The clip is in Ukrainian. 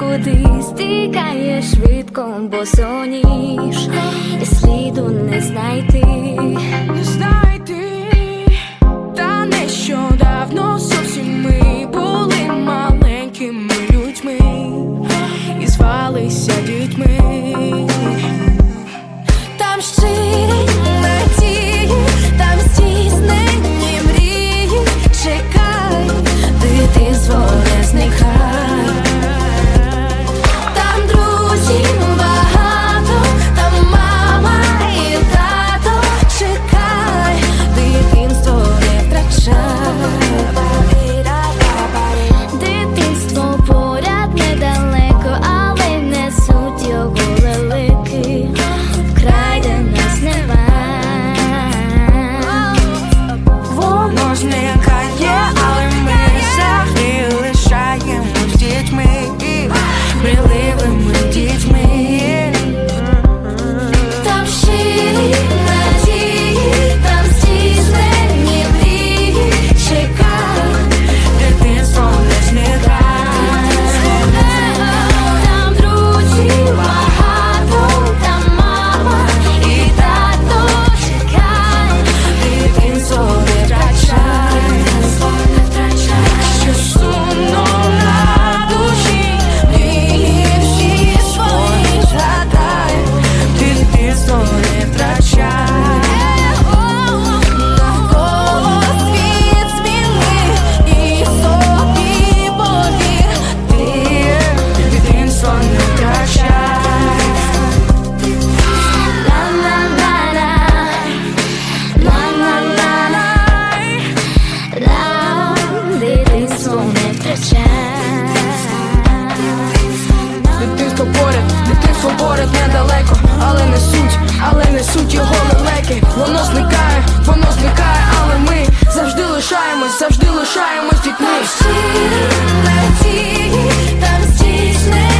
куди стікає швидко, бо соніж і сліду не знайти, не знайти, та нещодавно зовсім ми були маленькими людьми і звалися дітьми. Там щирі надії, там здійснені мрії, чекай, де ти зворезник. залишаємось тут ми всі на ті, там стічне.